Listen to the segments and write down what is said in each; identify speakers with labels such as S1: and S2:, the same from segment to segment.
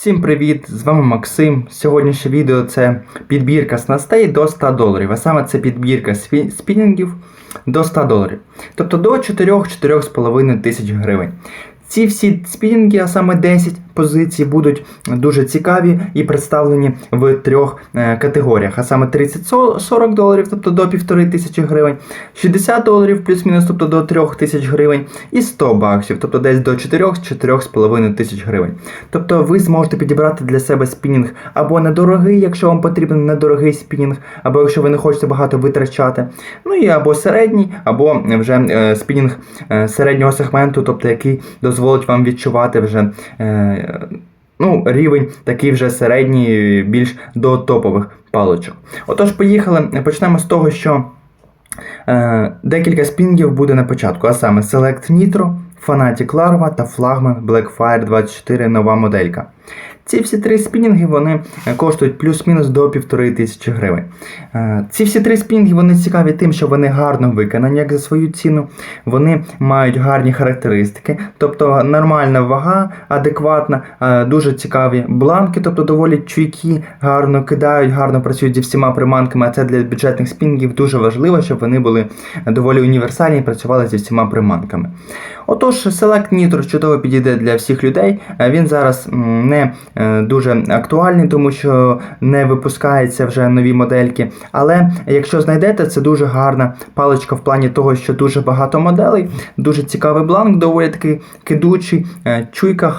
S1: Всім привіт! З вами Максим. Сьогоднішнє відео це підбірка снастей до 100 доларів. А саме це підбірка спінінгів до 100 доларів. Тобто до 4-4,5 тисяч гривень. Ці всі спінінги, а саме 10 позицій, будуть дуже цікаві і представлені в трьох е, категоріях. А саме 30-40 доларів, тобто до 1,5 тисячі гривень, 60 доларів плюс-мінус, тобто до 3 тисяч гривень, і 100 баксів, тобто десь до 4-4,5 тисяч гривень. Тобто ви зможете підібрати для себе спінінг або недорогий, якщо вам потрібен недорогий спінінг, або якщо ви не хочете багато витрачати. Ну і або середній, або вже е, спінінг е, середнього сегменту, тобто який дозволить вам відчувати вже. Е, Ну, рівень такий вже середній, більш до топових паличок. Отож, поїхали. Почнемо з того, що е, декілька спінгів буде на початку, а саме Select Nitro, Fanatic Larva та Flagman Blackfire 24 нова моделька. Ці всі три спінінги вони е, коштують плюс-мінус до півтори тисячі гривень. Е, Ці всі три спінінги вони цікаві тим, що вони гарно виконані як за свою ціну. Вони мають гарні характеристики, тобто нормальна вага, адекватна, е, дуже цікаві бланки, тобто доволі чуйкі, гарно кидають, гарно працюють зі всіма приманками. А це для бюджетних спінінгів дуже важливо, щоб вони були доволі універсальні і працювали зі всіма приманками. Отож, Select Nitro чудово підійде для всіх людей. Він зараз не дуже актуальний, тому що не випускаються вже нові модельки. Але якщо знайдете, це дуже гарна паличка в плані того, що дуже багато моделей, дуже цікавий бланк, доволі такий кидучий, е, чуйка е,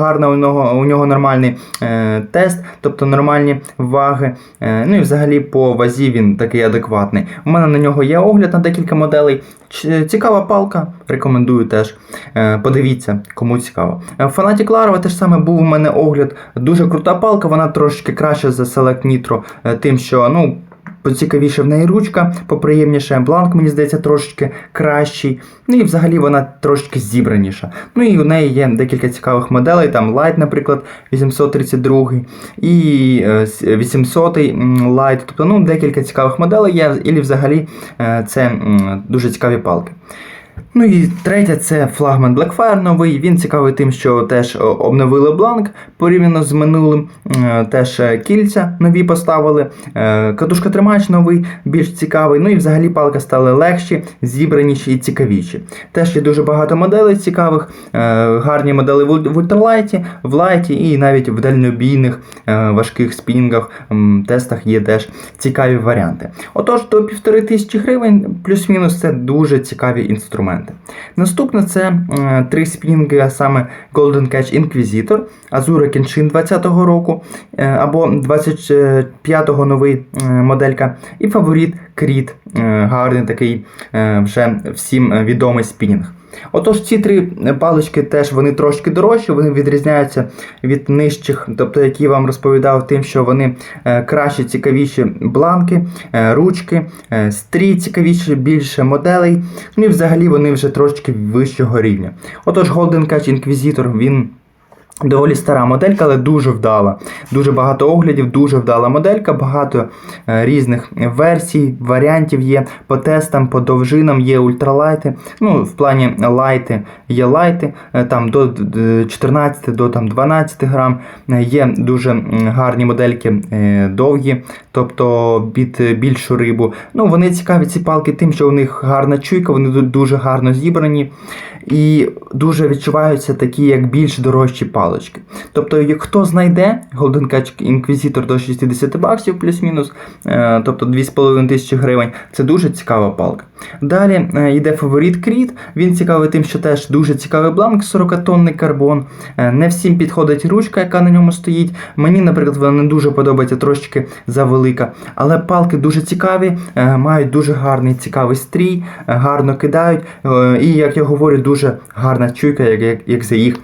S1: гарна, у нього, у нього нормальний е, тест, тобто нормальні ваги. Е, ну і взагалі по вазі він такий адекватний. У мене на нього є огляд на декілька моделей. Цікава палка, рекомендую теж. Е, Подивіться, кому цікаво. Е, Fanatic Larva теж саме був у мене огляд. Дуже крута палка, вона трошки краща за Select Nitro, е, тим, що ну. Поцікавіше в неї ручка, поприємніше, бланк, мені здається, трошечки кращий. Ну і взагалі вона трошечки зібраніша. Ну і у неї є декілька цікавих моделей, там Light, наприклад, 832 і е, 800 м, Light. Тобто ну, декілька цікавих моделей є, і взагалі е, це дуже цікаві палки. Ну і третє це флагман Blackfire новий. Він цікавий тим, що теж обновили бланк порівняно з минулим. Е, Теж е, кільця нові поставили. Е, Катушка тримач новий, більш цікавий. Ну і взагалі палка стали легші, зібраніші і цікавіші. Теж є дуже багато моделей цікавих, е, гарні модели в ультралайті, в лайті і навіть в дальнобійних е, важких спінінгах, тестах є теж цікаві варіанти. Отож, до півтори тисячі гривень, плюс-мінус, це дуже цікаві інструменти. Наступне це е, три спінінги, а саме Golden Catch Inquisitor, Azura Kenshin 20-го року, е, або 25-го новий е, моделька, і фаворит Creed, гарний такий вже всім відомий спінінг. Отож, ці три палички теж вони трошки дорожчі, вони відрізняються від нижчих, тобто які я вам розповідав, тим, що вони краще, цікавіші бланки, е, ручки, е, стрій цікавіші, більше моделей. Ну і взагалі вони вже трошки вищого рівня. Отож, Golden Catch Inquisitor, він. Доволі стара моделька, але дуже вдала. Дуже багато оглядів, дуже вдала моделька, багато е, різних версій, варіантів є по тестам, по довжинам є ультралайти. Ну, в плані лайти є лайти, е, там до д- 14 до там, 12 грам. Е, Є дуже гарні модельки довгі, тобто під більшу рибу. Ну, вони цікаві ці палки тим, що у них гарна чуйка, вони дуже гарно зібрані. І дуже відчуваються такі, як більш дорожчі палички. Тобто, як хто знайде Golden Catch Inquisitor до 60 баксів плюс-мінус, е, тобто 2,5 тисячі гривень, це дуже цікава палка. Далі е, йде фаворит Creed. Він цікавий тим, що теж дуже цікавий бланк, 40-тонний карбон. Е, Не всім підходить ручка, яка на ньому стоїть. Мені, наприклад, вона не дуже подобається трошки завелика. Але палки дуже цікаві, мають дуже гарний цікавий стрій, гарно кидають. І, як я говорю, дуже гарна чуйка, як, як, як за їх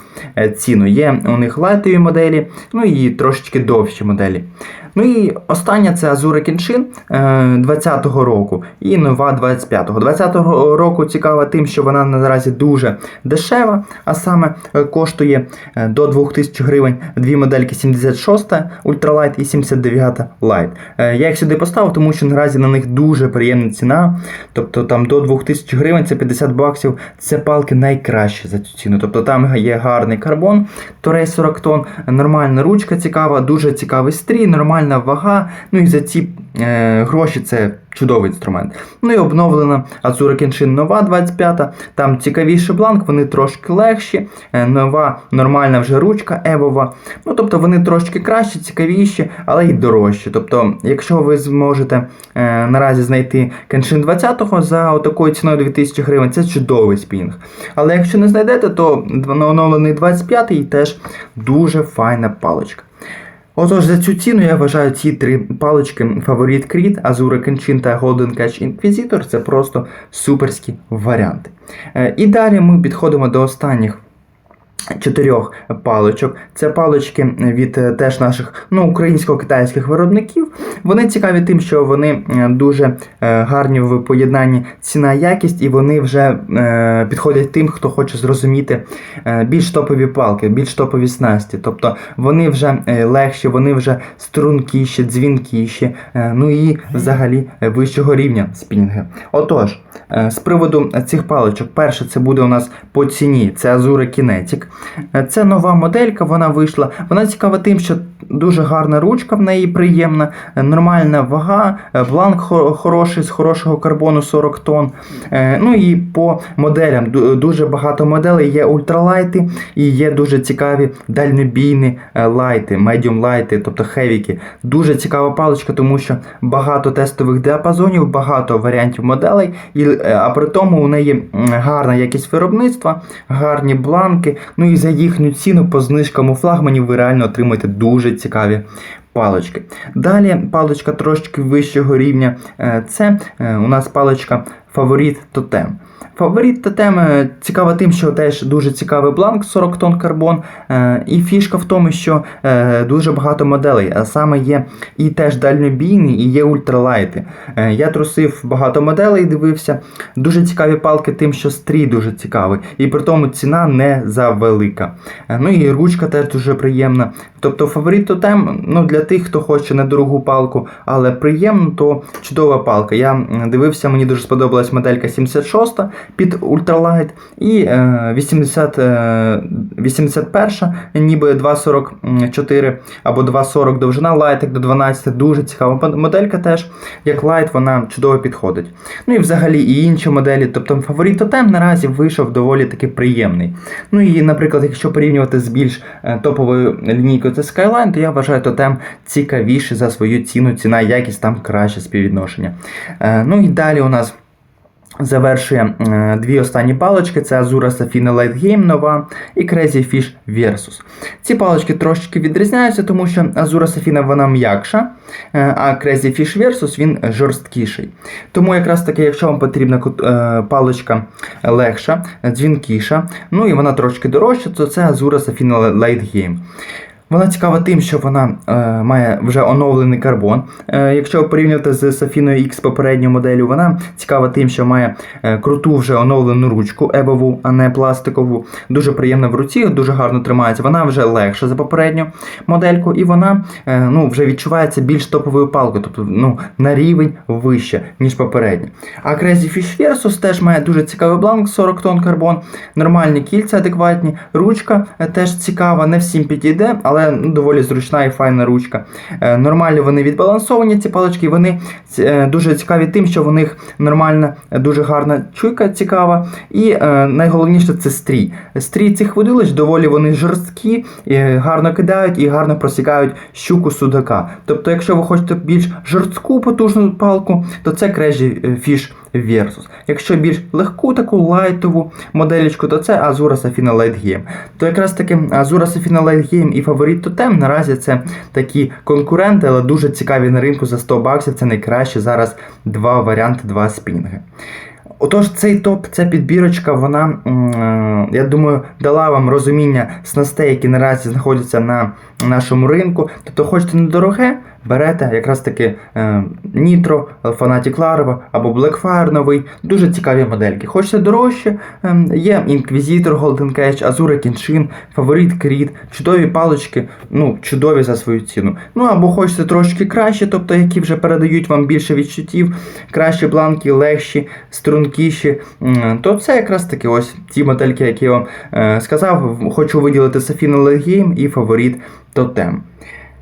S1: ціну. Є у них лайтові моделі, ну і трошечки довші моделі. Ну і остання це Kenshin е, 20-го року і нова 25-го. 20-го року цікава тим, що вона наразі дуже дешева, а саме е, коштує е, до 2000 гривень дві модельки 76 Ultralight і 79 Light. Е, Я їх сюди поставив, тому що наразі на них дуже приємна ціна. Тобто там до 2000 гривень це 50 баксів. Це палки найкращі за цю ціну. Тобто там є гарний карбон, Торей 40 тонн, нормальна ручка цікава, дуже цікавий стрій, нормальна вага. Ну і за ці е, гроші це чудовий інструмент. Ну і обновлена Azura Kenshin нова 25, там цікавіший бланк, вони трошки легші, е, нова нормальна вже ручка Евова. Ну тобто вони трошки кращі, цікавіші, але й дорожчі. Тобто, якщо ви зможете е, наразі знайти Kenshin 20 за отакою ціною 2000 гривень, це чудовий спінг. Але якщо не знайдете, то оновлений 25-й теж дуже файна паличка. Отож, за цю ціну я вважаю ці три палички Фаворіт Кріт, Азура Кенчин та Golden Catch Inquisitor це просто суперські варіанти. Е, І далі ми підходимо до останніх. Чотирьох паличок. Це палички від е, теж наших ну, українсько-китайських виробників. Вони цікаві тим, що вони е, дуже е, гарні в поєднанні ціна-якість, і вони вже підходять тим, хто хоче зрозуміти більш топові палки, більш топові снасті. Тобто вони вже легші, вони вже стрункіші, дзвінкіші, ну і взагалі вищого рівня спінги. Отож, з приводу цих паличок, перше, це буде у нас по ціні, це Azura Kinetic. Е, Це нова моделька, вона вийшла. Вона цікава тим, що дуже гарна ручка в неї приємна, е, нормальна вага, е, бланк хороший з хорошого карбону 40 тонн. Ну і по моделям дуже багато моделей. Є ультралайти і є дуже цікаві дальнобійні лайти, медіум лайти, тобто хевіки. Дуже цікава паличка, тому що багато тестових діапазонів, багато варіантів моделей, і, а при тому у неї гарна якість виробництва, гарні бланки. Ну і за їхню ціну по знижкам у флагманів ви реально отримаєте дуже цікаві. палочки. Далі паличка трошки вищого рівня. е, Це е, у нас паличка Фаворит Тотем. Фаворит Тотем е, цікава тим, що теж дуже цікавий бланк 40 тонн карбон. е, І фішка в тому, що е, дуже багато моделей, а саме є і теж дальнобійні, і є ультралайти. Я трусив багато моделей, дивився. Дуже цікаві палки тим, що стрій дуже цікавий, і при тому ціна не завелика. Ну і ручка теж дуже приємна. Тобто фаворит тотем, ну для тих, хто хоче недорогу палку, але приємну, то чудова палка. Я дивився, мені дуже сподобалась моделька 76 під ультралайт і е, 80, е, 81, ніби 2,44 або 2,40 довжина лайтик до 12. Дуже цікава моделька теж. Як лайт, вона чудово підходить. Ну і взагалі і інші моделі. Тобто фаворит тотем наразі вийшов доволі таки приємний. Ну і, наприклад, якщо порівнювати з більш е, топовою лінійкою це Skyline, то я вважаю тотем цікавіший за свою ціну, ціна якість там краще співвідношення. Е, Ну і далі у нас. Завершує е, дві останні палички: це Azura Safina Light Game нова і Crazy Fish Versus. Ці палички трошки відрізняються, тому що Azura Safina вона м'якша, е, а Crazy Fish Versus він жорсткіший. Тому якраз таки, якщо вам потрібна е, паличка легша, дзвінкіша, ну і вона трошки дорожча, то це Azura Safina Light Game. Вона цікава тим, що вона е, має вже оновлений карбон. Е, якщо порівнювати з Safino X попередньою моделлю, вона цікава тим, що має е, круту вже оновлену ручку ебову, а не пластикову. Дуже приємна в руці, дуже гарно тримається. Вона вже легша за попередню модельку, і вона е, ну, вже відчувається більш топовою палкою, тобто ну, на рівень вище, ніж попередня. А Crazy Fish Versus теж має дуже цікавий бланк 40 тонн карбон, нормальні кільця адекватні, ручка е, теж цікава, не всім підійде, але ну, доволі зручна і файна ручка. Е, Нормально вони відбалансовані, ці палички, вони е, дуже цікаві тим, що в них нормальна, е, дуже гарна чуйка цікава. І найголовніше це стрій. Стрій цих водилищ доволі вони жорсткі, гарно кидають і гарно просікають щуку судака. Тобто, якщо ви хочете більш жорстку потужну палку, то це Crazy Fish Versus. Якщо більш легку таку лайтову моделечку, то це Azura Safina Light Game. То якраз таки Azura Safina Light Game і Favorite Totem наразі це такі конкуренти, але дуже цікаві на ринку за 100 баксів. Це найкраще зараз два варіанти, два спінги. Отож, цей топ, ця підбірочка, вона, е, я думаю, дала вам розуміння снастей, які наразі знаходяться на нашому ринку. Тобто хочете недороге, берете якраз таки е, Nitro, Fanatic Larva або Blackfire новий, дуже цікаві модельки. Хочете дорожче, е, є Inquisitor Golden Cage, Azure Kenshin, Фаворит Creed, чудові палички, ну, чудові за свою ціну. Ну або хочете трошки краще, тобто які вже передають вам більше відчуттів, кращі бланки, легші, стрункіші, то це якраз таки ось ті модельки, які я вам е, сказав. Хочу виділити Safina Legame і Фаворит Totem.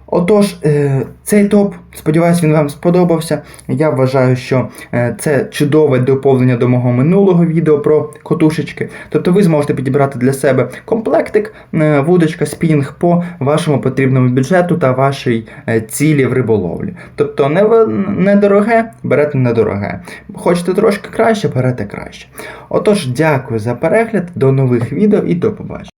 S1: Отож, е, цей топ, сподіваюсь, він вам сподобався. Я вважаю, що е, це чудове доповнення до мого минулого відео про котушечки. Тобто ви зможете підібрати для себе комплектик, е, вудочка, спінінг по вашому потрібному бюджету та вашій цілі в риболовлі. Тобто не недороге, берете недороге. Хочете трошки краще, берете краще. Отож, дякую за перегляд, до нових відео і до побачення.